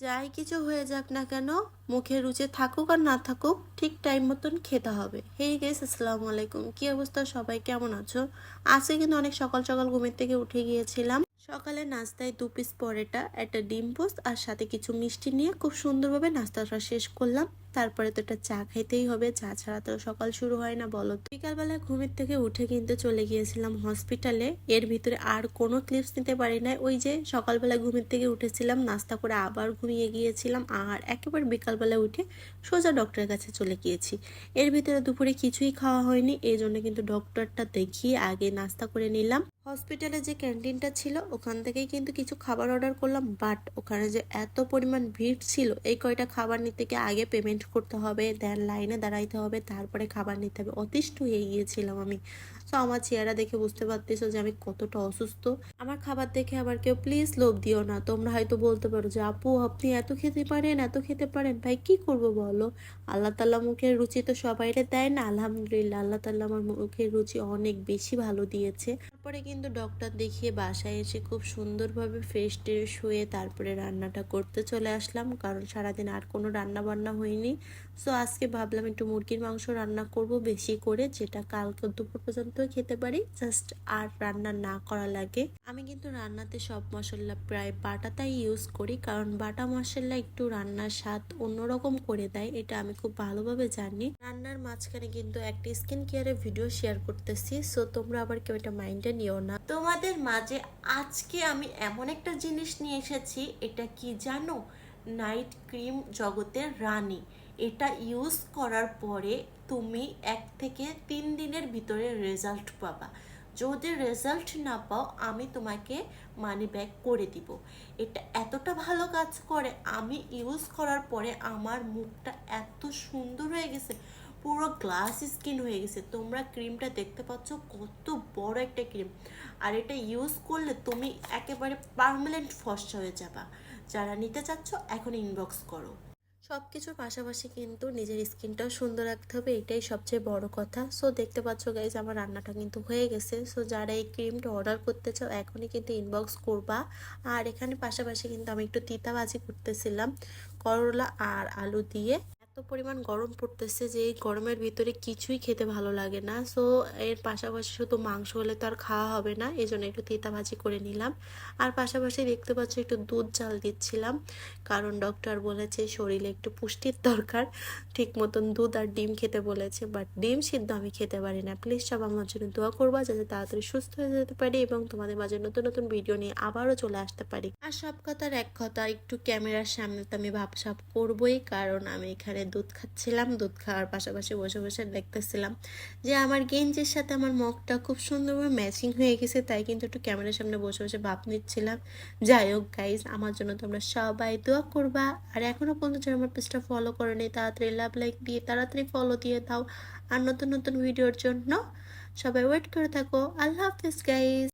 যাই কিছু হয়ে যাক না কেন, মুখে রুচে থাকুক আর না থাকুক, ঠিক টাইম মতন খেতে হবে। হেই গেস আসসালামু আলাইকুম। কি অবস্থা সবাই? কেমন আছো? আজকে কিন্তু অনেক সকাল সকাল ঘুমের থেকে উঠে গিয়েছিলাম। সকালে নাস্তায় দু পিস পরেটা, একটা ডিম পোস্ট আর সাথে কিছু মিষ্টি নিয়ে খুব সুন্দরভাবে নাস্তাটা শেষ করলাম। তারপরে তো একটা চা খাইতেই হবে। চা ছাড়া তো সকাল শুরু হয় না, বলো। বিকালবেলা ঘুমের থেকে উঠে কিন্তু চলে গিয়েছিলাম হসপিটালে এর ভিতরে আর কোনো ক্লিপস নিতে পারি না ওই যে সকালবেলা ঘুমের থেকে উঠেছিলাম, নাস্তা করে আবার ঘুমিয়ে গিয়েছিলাম আর একেবারে বিকালবেলা উঠে সোজা ডক্টরের কাছে চলে গিয়েছি। এর ভিতরে দুপুরে কিছুই খাওয়া হয়নি, এই জন্য কিন্তু ডক্টরটা দেখিয়ে আগে নাস্তা করে নিলাম। হসপিটালে যে ক্যান্টিনটা ছিল, ওখান থেকেই কিন্তু কিছু খাবার অর্ডার করলাম বাট ওখানে যে এত পরিমাণ ভিড় ছিল, এই কয়টা খাবার নিতে গিয়ে আগে পেমেন্ট করতে হবে দেন লাইনে দাঁড়াইতে হবে, তারপরে খাবার নিতে হবে। অতিষ্ঠ হয়ে গিয়েছিলাম আমি। তো আমার চেহারা দেখে বুঝতে পারতেছো যে আমি কতটা অসুস্থ। আমার খাবার দেখে আবার কেউ প্লিজ লোভ দিও না। তোমরা হয়তো বলতে পারো যে, আপু, আপনি এত খেতে পারেন, এত খেতে পারেন, ভাই কি করব বলো? আল্লাহ তাল্লাহ মুখের রুচি তো সবাইরে দেয় না আলহামদুলিল্লাহ। আল্লাহ তাল্লাহ আমার মুখের রুচি অনেক বেশি ভালো দিয়েছে। তারপরে কিন্তু ডক্টর দেখিয়ে বাসায় এসে খুব সুন্দরভাবে ফ্রেশ ট্রেশ হয়ে তারপরে রান্নাটা করতে চলে আসলাম। কারণ সারাদিন আর কোনো রান্না বান্না হয়নি। সো আজকে ভাবলাম একটু মুরগির মাংস রান্না করব বেশি করে, যেটা কালকে দুপুর পর্যন্ত খেতে পারি। জাস্ট আর রান্না না করা লাগে। আমি কিন্তু রান্নাতে সব মশলা প্রায় বাটাটাই ইউজ করি, কারণ বাটা মশলা একটু রান্নার স্বাদ অন্যরকম করে দেয়, এটা আমি খুব ভালোভাবে জানি। রান্নার মাঝখানে কিন্তু একটা স্কিন কেয়ারের ভিডিও শেয়ার করতেছি সো তোমরা আবার কেউ এটা মাইন্ডে নিও না। তোমাদের মাঝে আজকে আমি এমন একটা জিনিস নিয়ে এসেছি, এটা কি জানো? নাইট ক্রিম জগতের রানী। এটা ইউজ করার পরে তুমি এক থেকে তিন দিনের ভিতরে রেজাল্ট পাবা। যদি রেজাল্ট না পাও, আমি তোমাকে মানি ব্যাক করে দিব। এটা এতটা ভালো কাজ করে, আমি ইউজ করার পরে আমার মুখটা এত সুন্দর হয়ে গেছে, পুরো গ্লাস স্কিন হয়ে গেছে। তোমরা ক্রিমটা দেখতে পাচ্ছ, কত বড় একটা ক্রিম আর এটা ইউজ করলে তুমি একেবারে পার্মানেন্ট ফর্সা হয়ে যাবা। যারা নিতে চাচ্ছ, এখন ইনবক্স করো। সব কিছুর পাশাপাশি কিন্তু নিজের স্কিনটাও সুন্দর রাখতে হবে, এটাই সবচেয়ে বড় কথা। সো দেখতে পাচ্ছ গাইজ আমার রান্নাটা কিন্তু হয়ে গেছে। সো যারা এই ক্রিমটা অর্ডার করতে চাও, এখনই কিন্তু ইনবক্স করবা। আর এখানে পাশাপাশি কিন্তু আমি একটু তিতাবাজি করতেছিলাম, করলা আর আলু দিয়ে। পরিমাণ গরম পড়তেছে যে এই গরমের ভিতরে কিছুই খেতে ভালো লাগে না। সো এর পাশাপাশি শুধু মাংস হলে তো আর খাওয়া হবে না এই জন্য একটু তিতা ভাজি করে নিলাম। আর পাশাপাশি দেখতে পাচ্ছ একটু দুধ জাল দিচ্ছিলাম, কারণ ডক্টর বলেছে শরীরে একটু পুষ্টির দরকার। ঠিক মতন দুধ আর ডিম খেতে বলেছে বাট ডিম সিদ্ধ আমি খেতে পারি না। প্লিজ সব আমার জন্য দোয়া করবা, যাতে তাড়াতাড়ি সুস্থ হয়ে যেতে পারি এবং তোমাদের মাঝে নতুন নতুন ভিডিও নিয়ে আবারও চলে আসতে পারি। আর সব কথার এক কথা, একটু ক্যামেরার সামনে তো আমি ভাবসাব করবোই, কারণ আমি এখানে দুধ খাচ্ছিলাম, দুধ খাওয়ার পাশাপাশি বসে বসে দেখতেছিলাম যে আমার গেঞ্জের সাথে আমার মগটা খুব সুন্দরভাবে ম্যাচিং হয়ে গেছে, তাই কিন্তু একটু ক্যামেরার সামনে বসে বসে ভাব নিচ্ছিলাম। যাই হোক গাইজ আমার জন্য তোমরা সবাই দোয়া করবা। আর এখনও পর্যন্ত যারা আমার পেজটা ফলো করেনি, তাড়াতাড়ি লাভ লাইক দিয়ে তাড়াতাড়ি ফলো দিয়ে দাও। আর নতুন নতুন ভিডিওর জন্য সবাই ওয়েট করে থাকো। আল্লাহ হাফিজ গাইজ